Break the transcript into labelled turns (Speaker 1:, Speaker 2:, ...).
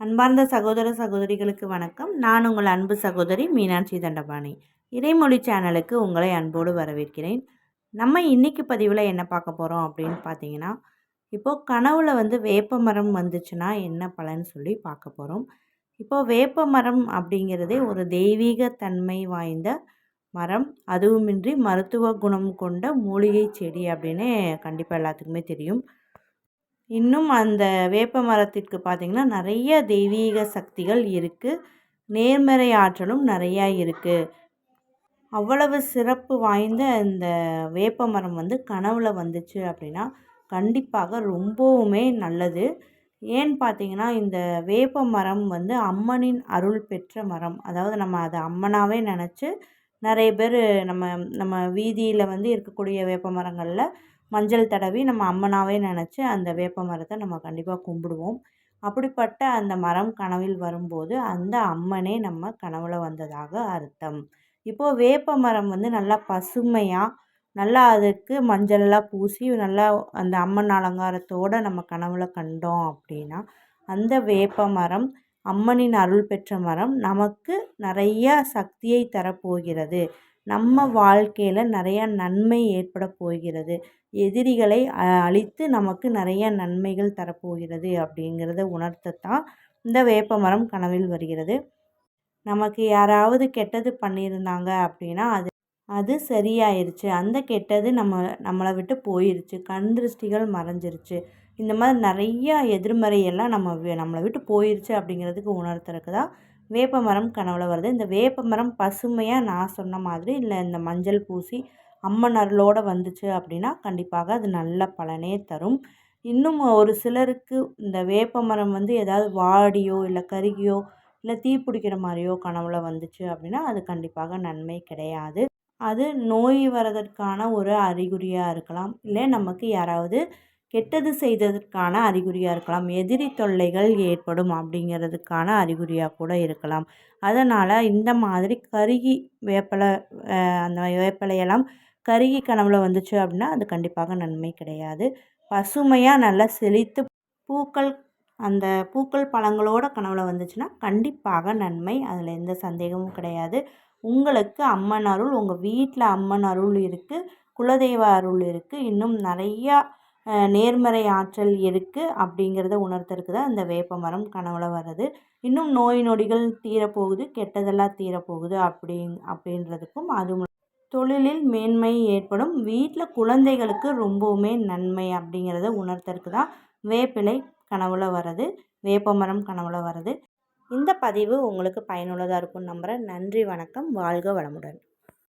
Speaker 1: அன்பார்ந்த சகோதர சகோதரிகளுக்கு வணக்கம். நான் உங்கள் அன்பு சகோதரி மீனாட்சி தண்டபாணி. இறைமொழி சேனலுக்கு உங்களை அன்போடு வரவேற்கிறேன். நம்ம இன்றைக்கி பதிவில் என்ன பார்க்க போகிறோம் அப்படின்னு பார்த்தீங்கன்னா இப்போது கனவுல வந்து வேப்ப மரம் வந்துச்சுன்னா என்ன பலன் சொல்லி பார்க்க போகிறோம் இப்போது வேப்ப மரம் அப்படிங்கிறதே ஒரு தெய்வீக தன்மை வாய்ந்த மரம். அதுவுமின்றி மருத்துவ குணம் கொண்ட மூலிகை செடி அப்படின்னு கண்டிப்பாக எல்லாத்துக்குமே தெரியும். இன்னும் அந்த வேப்ப மரத்திற்கு பார்த்திங்கன்னா நிறைய தெய்வீக சக்திகள் இருக்குது நேர்மறை ஆற்றலும் நிறையா இருக்குது அவ்வளவு சிறப்பு வாய்ந்த இந்த வேப்ப மரம் வந்து கனவுல வந்துச்சு அப்படின்னா கண்டிப்பாக ரொம்பவுமே நல்லது. ஏன்னு பார்த்தீங்கன்னா இந்த வேப்ப மரம் வந்து அம்மனின் அருள் பெற்ற மரம். அதாவது நம்ம அதை அம்மனாகவே நினச்சி நிறைய பேர் நம்ம நம்ம வீதியில் வந்து இருக்கக்கூடிய வேப்ப மரங்களில் மஞ்சள் தடவி நம்ம அம்மனாகவே நினச்சி அந்த வேப்ப மரத்தை நம்ம கண்டிப்பாக கும்பிடுவோம். அப்படிப்பட்ட அந்த மரம் கனவில் வரும்போது அந்த அம்மனே நம்ம கனவில் வந்ததாக அர்த்தம். இப்போது வேப்ப மரம் வந்து நல்லா பசுமையாக நல்லா அதுக்கு மஞ்சள்லாம் பூசி நல்லா அந்த அம்மன் அலங்காரத்தோடு நம்ம கனவில் கண்டோம் அப்படின்னா அந்த வேப்ப மரம் அம்மனின் அருள் பெற்ற மரம் நமக்கு நிறைய சக்தியை தரப்போகிறது. நம்ம வாழ்க்கையில் நிறையா நன்மை ஏற்பட போகிறது. எதிரிகளை அழித்து நமக்கு நிறைய நன்மைகள் தரப்போகிறது அப்படிங்கிறத உணர்த்தத்தான் இந்த வேப்ப மரம் கனவில் வருகிறது. நமக்கு யாராவது கெட்டது பண்ணியிருந்தாங்க அப்படின்னா அது அது சரியாயிருச்சு. அந்த கெட்டது நம்ம நம்மளை விட்டு போயிருச்சு. கண் திருஷ்டிகள் மறைஞ்சிருச்சு. இந்த மாதிரி நிறையா எதிர்மறையெல்லாம் நம்ம நம்மளை விட்டு போயிருச்சு அப்படிங்கிறதுக்கு உணர்த்துறதுக்கு தான் வேப்ப மரம் கனவுல வருது. இந்த வேப்ப மரம் பசுமையாக நான் சொன்ன மாதிரி இல்லை இந்த மஞ்சள் பூசி அம்மன் அருளோடு வந்துச்சு அப்படின்னா கண்டிப்பாக அது நல்ல பலனே தரும். இன்னும் ஒரு சிலருக்கு இந்த வேப்ப மரம் வந்து ஏதாவது வாடியோ இல்லை கருகியோ இல்லை தீ பிடிக்கிற மாதிரியோ கனவுல வந்துச்சு அப்படின்னா அது கண்டிப்பாக நன்மை கிடையாது. அது நோய் வரதற்கான ஒரு அறிகுறியாக இருக்கலாம். இல்லை நமக்கு யாராவது கெட்டது செய்ததற்கான அறிகுறியாக இருக்கலாம். எதிரி தொல்லைகள் ஏற்படும் அப்படிங்கிறதுக்கான அறிகுறியாக கூட இருக்கலாம். அதனால் இந்த மாதிரி கருகி வேப்பலை அந்த வேப்பிலையெல்லாம் கருகி கனவில் வந்துச்சு அப்படின்னா அது கண்டிப்பாக நன்மை கிடையாது. பசுமையாக நல்லா செழித்து பூக்கள் அந்த பூக்கள் பழங்களோட கனவுல வந்துச்சுன்னா கண்டிப்பாக நன்மை. அதில் எந்த சந்தேகமும் கிடையாது. உங்களுக்கு அம்மன் அருள் உங்கள் வீட்டில் அம்மன் அருள் இருக்குது குலதெய்வ அருள் இருக்குது இன்னும் நிறையா நேர்மறை ஆற்றல் இருக்குது அப்படிங்கிறத உணர்த்துறதுக்கு தான் இந்த வேப்ப மரம் கனவுல வர்றது. இன்னும் நோய் நொடிகள் தீரப்போகுது கெட்டதெல்லாம் தீரப்போகுது அப்படிங் அப்படின்றதுக்கும் அது தொழிலில் மேன்மை ஏற்படும். வீட்டில் குழந்தைகளுக்கு ரொம்பவுமே நன்மை அப்படிங்கிறத உணர்த்துறதுக்கு தான் வேப்பிலை கனவுல வர்றது வேப்ப மரம் கனவுல வர்றது. இந்த பதிவு உங்களுக்கு பயனுள்ளதாக இருக்கும்னு நம்புகிறேன் நன்றி வணக்கம். வாழ்க வளமுடன்.